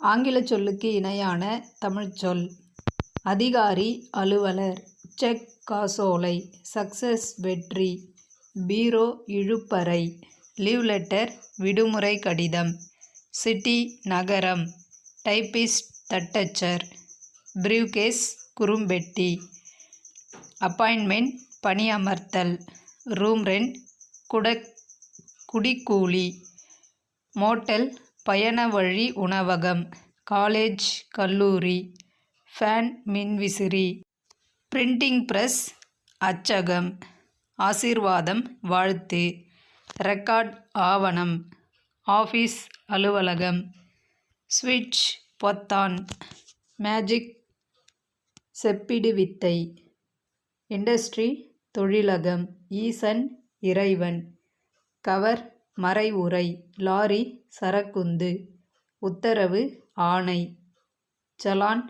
ஆங்கில சொல்லுக்கு இணையான தமிழ்ச்சொல் அதிகாரி அலுவலர் செக் காசோலை சக்சஸ் வெற்றி பீரோ இழுப்பறை லீவ் லெட்டர் விடுமுறை கடிதம் சிட்டி நகரம் டைப்பிஸ்ட் தட்டச்சர் ப்ரீவ்கேஸ் குறும்பெட்டி அப்பாயின்மெண்ட் பணியமர்த்தல் ரூம் ரென்ட் குடிக்கூலி மோட்டல் பயணவழி உணவகம் காலேஜ் கல்லூரி ஃபேன் மின்விசிறி பிரிண்டிங் பிரஸ் அச்சகம் ஆசீர்வாதம் வாழ்த்து ரெக்கார்ட் ஆவணம் ஆஃபீஸ் அலுவலகம் ஸ்விட்ச் பொத்தான் மேஜிக் செப்பிடு வித்தை இண்டஸ்ட்ரி தொழிலகம் ஈசன் இறைவன் கவர் மறைவுரை லாரி சரக்குந்து. உத்தரவு ஆணை. சலான்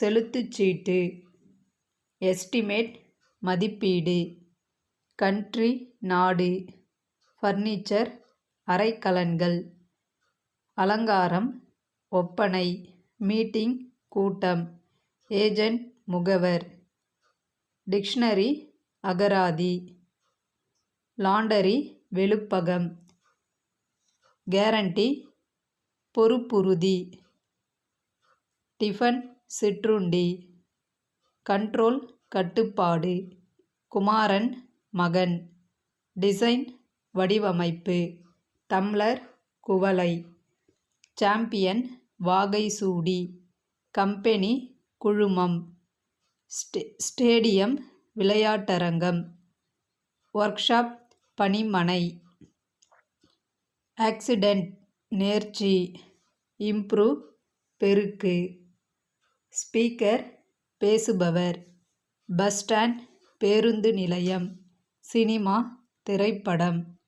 செலுத்துச்சீட்டு. எஸ்டிமேட் மதிப்பீடு. கன்ட்ரி நாடு. ஃபர்னிச்சர் அறைக்கலன்கள். அலங்காரம் ஒப்பனை. மீட்டிங் கூட்டம். ஏஜென்ட் முகவர். டிக்ஷனரி அகராதி. லாண்டரி வெளுப்பகம். கேரண்டி பொறுப்புறுதி. டிஃபன் சிற்றுண்டி. கண்ட்ரோல் கட்டுப்பாடு. குமாரன் மகன். டிசைன் வடிவமைப்பு. டம்ளர் குவளை. சாம்பியன் வாகை சூடி கம்பெனி குழுமம். ஸ்டே ஸ்டேடியம் விளையாட்டரங்கம். ஒர்க்ஷாப் பணிமனை. ஆக்சிடென்ட் நேர்ச்சி இம்ப்ரூவ் பெருக்கு. ஸ்பீக்கர் பேசுபவர். பஸ் ஸ்டாண்ட் பேருந்து நிலையம். சினிமா திரைப்படம்.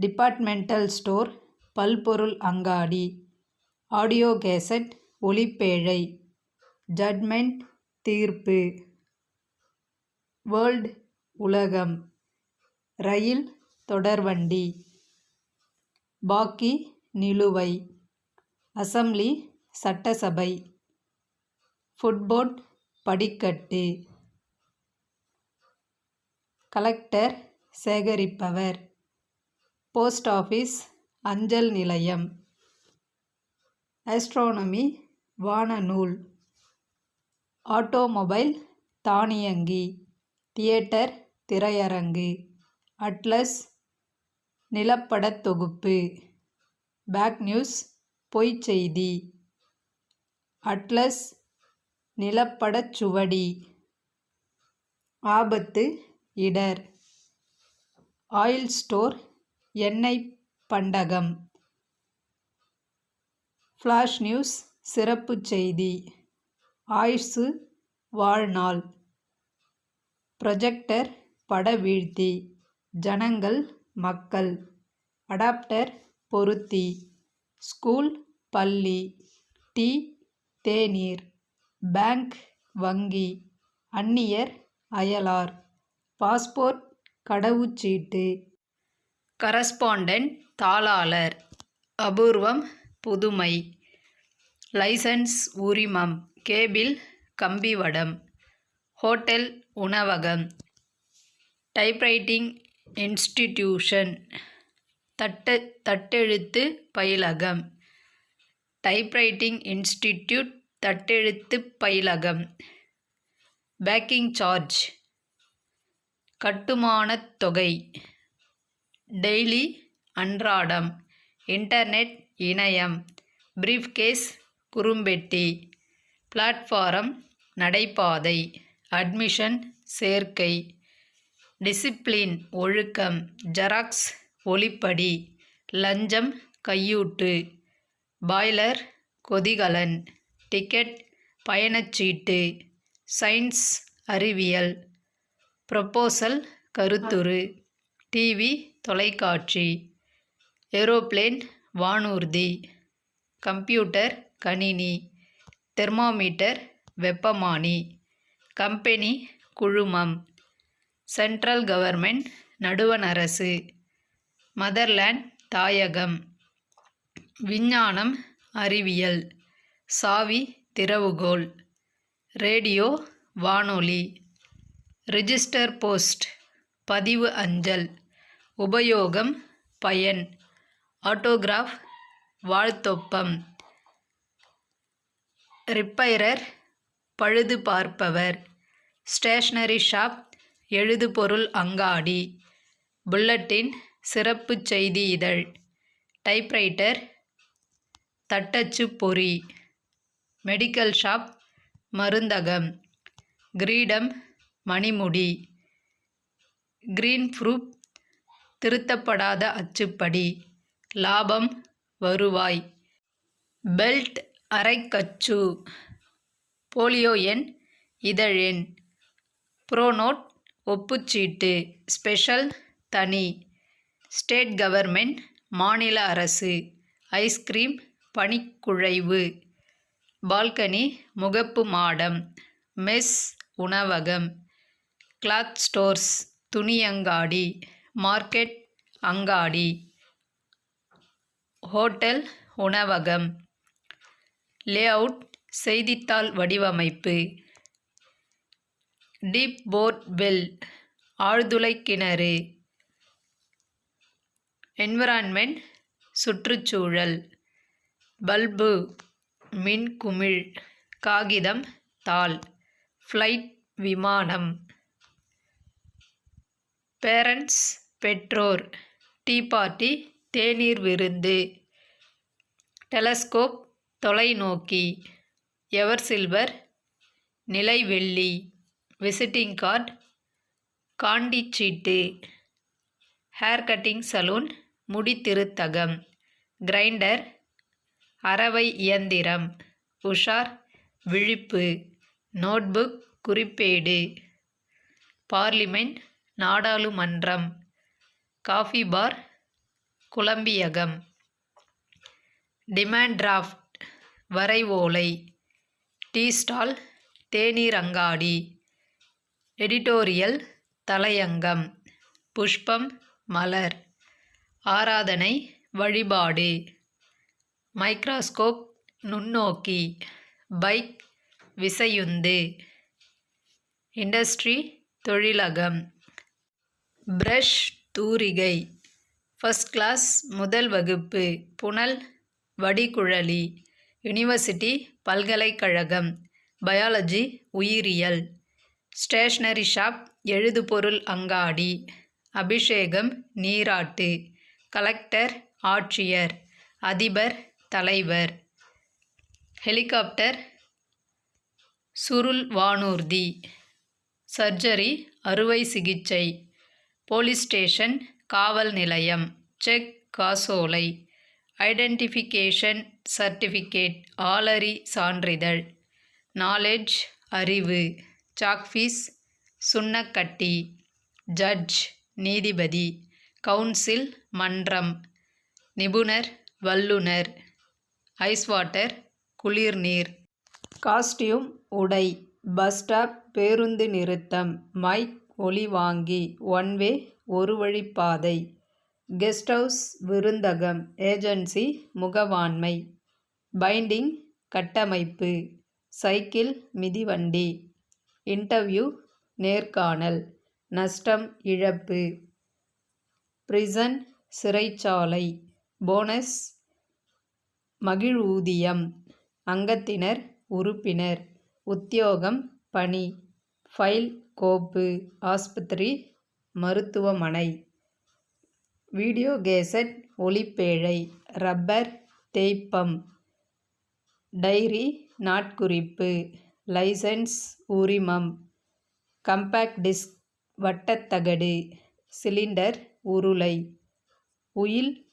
டிபார்ட்மெண்டல் ஸ்டோர் பல்பொருள் அங்காடி. ஆடியோ கேசட் ஒளிப்பேழை ஜட்மெண்ட் தீர்ப்பு. வேர்ல்ட் உலகம். ரயில் தொடர்வண்டி. பாக்கி நிலுவை. அசம்பிளி சட்டசபை. ஃபுட்போர்ட் படிக்கட்டு. கலெக்டர் சேகரிப்பவர். போஸ்ட் ஆஃபீஸ் அஞ்சல் நிலையம். ஆஸ்ட்ரோனமி வானநூல் ஆட்டோமொபைல் தானியங்கி. தியேட்டர் திரையரங்கு. அட்லஸ் நிலப்படத் தொகுப்பு. பேக் நியூஸ் பொய்ச்செய்தி அட்லஸ் நிலப்படச் சுவடி. ஆபத்து இடர். ஆயில் ஸ்டோர் எண்ணெய் பண்டகம். ஃப்ளாஷ் நியூஸ் சிறப்புச் செய்தி. ஆயுசு வாழ்நாள். ப்ரொஜெக்டர் பட வீழ்த்தி. ஜனங்கள் மக்கள். அடாப்டர் பொருத்தி. ஸ்கூல் பள்ளி. டீ தேநீர். பேங்க் வங்கி. அந்நியர் அயலார். பாஸ்போர்ட் கடவுச்சீட்டு. கரஸ்பாண்டென்ட் தாளாளர். அபூர்வம் புதுமை. லைசன்ஸ் உரிமம். கேபிள் கம்பிவடம். ஹோட்டல் உணவகம். Typewriting institution. தட்ட தட்டெழுத்து பயிலகம். டைப்ரைட்டிங் இன்ஸ்டிடியூட் தட்டெழுத்து பயிலகம். Packing charge. கட்டுமானத் தொகை. டெய்லி அன்றாடம். இன்டர்நெட் இணையம். பிரீஃப்கேஸ் குறும்பெட்டி. பிளாட்ஃபாரம் நடைபாதை. அட்மிஷன் சேர்க்கை. டிசிப்ளின் ஒழுக்கம் ஜெராக்ஸ் ஒளிப்படி லஞ்சம் கையூட்டு பாய்லர் கொதிகலன் டிக்கெட் பயணச்சீட்டு சயின்ஸ் அறிவியல் ப்ரொப்போசல் கருத்துரு டிவி தொலைக்காட்சி ஏரோப்ளேன் வானூர்தி கம்ப்யூட்டர் கணினி தெர்மாமீட்டர் வெப்பமானி கம்பெனி குழுமம். சென்ட்ரல் கவர்மெண்ட் நடுவண் அரசு. மதர்லேண்ட் தாயகம். விஞ்ஞானம் அறிவியல். சாவி திறவுகோல் ரேடியோ வானொலி. ரிஜிஸ்டர் போஸ்ட் பதிவு அஞ்சல். உபயோகம் பயன். ஆட்டோகிராஃப் வாழ்த்தொப்பம். ரிப்பைரர் பழுது பார்ப்பவர். ஸ்டேஷ்னரி ஷாப் எழுதுபொருள் அங்காடி. புல்லட்டின் சிறப்பு செய்தி இதழ். டைப்ரைட்டர் தட்டச்சு பொறி. மெடிக்கல் ஷாப் மருந்தகம். கிரீடம் மணிமுடி. கிரீன் ப்ரூப் திருத்தப்படாத அச்சுப்படி. லாபம் வருவாய். பெல்ட் அரைக்கச்சு. போலியோ எண் இதழ் எண். ப்ரோனோட் ஒப்புச்சீட்டு. ஸ்பெஷல் தனி. ஸ்டேட் கவர்மெண்ட் மாநில அரசு. ஐஸ்கிரீம் பனிக்குழைவு. பால்கனி முகப்பு மாடம். மெஸ் உணவகம். கிளாத் ஸ்டோர்ஸ் துணியங்காடி. மார்க்கெட் அங்காடி. ஹோட்டல் உணவகம். லேஅவுட் செய்தித்தாள் வடிவமைப்பு. டீப் போர்ட் வெல் ஆழ்துளை கிணறு. என்விரான்மெண்ட் சுற்றுச்சூழல். பல்பு மின் குமிழ் காகிதம் தாள். ஃப்ளைட் விமானம். பேரண்ட்ஸ் பெற்றோர். டீ பார்ட்டி தேநீர் விருந்து. டெலஸ்கோப் தொலைநோக்கி. எவர் சில்வர் நிலைவெள்ளி. விசிட்டிங் கார்ட் காண்டிச்சீட்டு ஹேர் கட்டிங் சலூன் முடித்திருத்தகம் கிரைண்டர் அரவை இயந்திரம் உஷார் விழிப்பு நோட்புக் குறிப்பேடு பார்லிமெண்ட் நாடாளுமன்றம் காஃபி பார் குழம்பியகம் டிமாண்ட் டிராஃப்ட் வரைவோலை டீ ஸ்டால் தேநீர் அங்காடி. எடிட்டோரியல் தலையங்கம் புஷ்பம் மலர் ஆராதனை வழிபாடு மைக்ராஸ்கோப் நுண்ணோக்கி பைக் விசையுந்து இண்டஸ்ட்ரி தொழிலகம் பிரஷ் தூரிகை ஃபஸ்ட் கிளாஸ் முதல் வகுப்பு புனல் வடிகுழலி யுனிவர்சிட்டி பல்கலைக்கழகம் பயாலஜி உயிரியல். ஸ்டேஷ்னரி ஷாப் எழுதுபொருள் அங்காடி அபிஷேகம் நீராட்டு கலெக்டர் ஆட்சியர் அதிபர் தலைவர் ஹெலிகாப்டர் சுருள் வானூர்தி சர்ஜரி அறுவை சிகிச்சை போலீஸ் ஸ்டேஷன் காவல் நிலையம் செக் காசோலை ஐடென்டிஃபிகேஷன் சர்டிஃபிகேட் ஆலரி சான்றிதழ் நாலெட்ஜ் அறிவு. சாக்ஃபீஸ் சுண்ணக்கட்டி ஜட்ஜ் நீதிபதி கவுன்சில் மன்றம் நிபுணர் வல்லுனர் ஐஸ் வாட்டர் குளிர்நீர். காஸ்டியூம் உடை பஸ் ஸ்டாப் பேருந்து நிறுத்தம் மைக் ஒலிவாங்கி ஒன்வே ஒரு வழிப்பாதை கெஸ்ட் ஹவுஸ் விருந்தகம் ஏஜென்சி முகவாண்மை. பைண்டிங் கட்டமைப்பு. சைக்கிள் மிதிவண்டி. இன்டர்வியூ நேர்காணல். நஷ்டம் இழப்பு. பிரிசன் சிறைச்சாலை. போனஸ் மகிழூதியம் அங்கத்தினர் உறுப்பினர். உத்தியோகம் பணி. ஃபைல் கோப்பு. ஆஸ்பத்திரி மருத்துவமனை. வீடியோ கேசட் ஒளிப்பேழை. ரப்பர் தேய்ப்பம். டைரி நாட்குறிப்பு. லைசன்ஸ் உரிமம். கம்பேக்ட் டிஸ்க் வட்டத்தகடு சிலிண்டர் உருளை. உயில்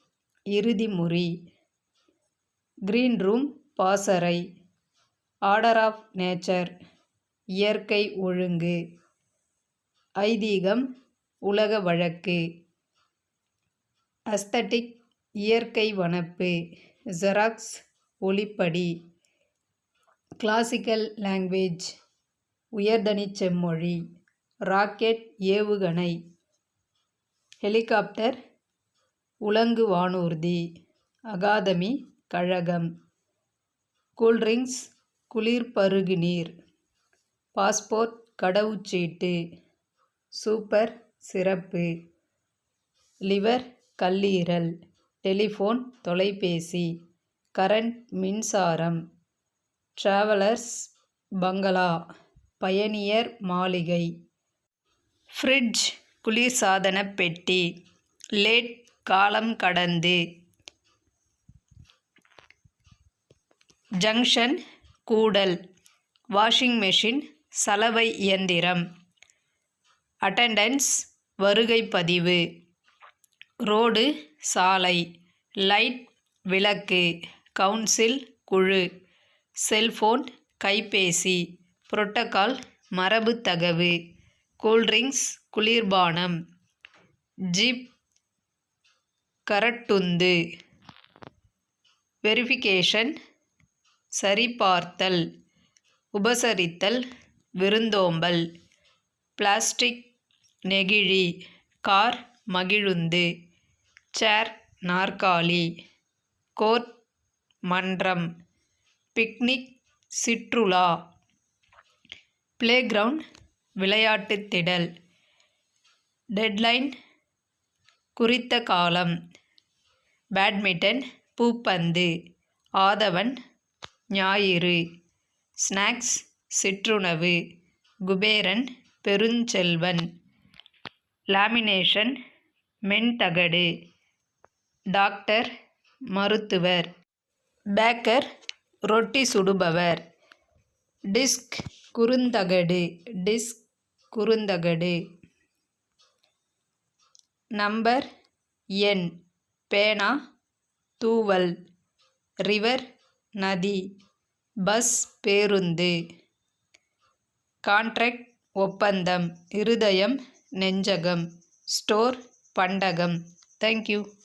இறுதிமுறி க்ரீன் கிரீன் ரூம் பாசறை. ஆர்டர் ஆஃப் நேச்சர் இயற்கை ஒழுங்கு. ஐதீகம் உலக வழக்கு. அஸ்தட்டிக் இயற்கை வனப்பு. ஜெராக்ஸ் ஒளிப்படி. கிளாசிக்கல் லாங்குவேஜ் உயர்தனிச் செம்மொழி. ராக்கெட் ஏவுகணை. ஹெலிகாப்டர் உலங்கு வானூர்தி. அகாதமி கழகம். கூல்ட்ரிங்க்ஸ் குளிர்பருகுநீர் பாஸ்போர்ட் கடவுச்சீட்டு. சூப்பர் சிறப்பு. லிவர் கல்லீரல். டெலிஃபோன் தொலைபேசி. கரண்ட் மின்சாரம். டிராவலர்ஸ் பங்களா பயணியர் மாளிகை ஃப்ரிட்ஜ் குளிர்சாதன பெட்டி லேட் காலம் கடந்து. ஜங்ஷன் கூடல் வாஷிங் மெஷின் சலவை இயந்திரம். அட்டெண்டன்ஸ் வருகை பதிவு. ரோடு சாலை லைட் விளக்கு கவுன்சில் குழு. செல்போன் கைபேசி புரோட்டோகால் மரபுத்தகவு கூல்ட்ரிங்க்ஸ் குளிர்பானம் ஜிப் கரட்டுந்து வெரிஃபிகேஷன் சரிபார்த்தல் உபசரித்தல் விருந்தோம்பல் பிளாஸ்டிக் நெகிழி கார் மகிழுந்து சேர் நாற்காலி கோர்ட் மன்றம் பிக்னிக் சிற்றுலா பிளேகிரவுண்ட் விளையாட்டுத் திடல். டெட்லைன் குறித்த காலம். பேட்மிட்டன் பூப்பந்து ஆதவன் ஞாயிறு. ஸ்நாக்ஸ் சிற்றுணவு. குபேரன் பெருஞ்செல்வன். லாமினேஷன் மென்தகடு. டாக்டர் மருத்துவர். பேக்கர் ரொட்டி சுடுபவர். டிஸ்க் குறுந்தகடு டிஸ்க் குறுந்தகடு. நம்பர் எண் பேனா தூவல். ரிவர் நதி. பஸ் பேருந்து. கான்ட்ராக்ட் ஒப்பந்தம். இருதயம் நெஞ்சகம். ஸ்டோர் பண்டகம். Thank you.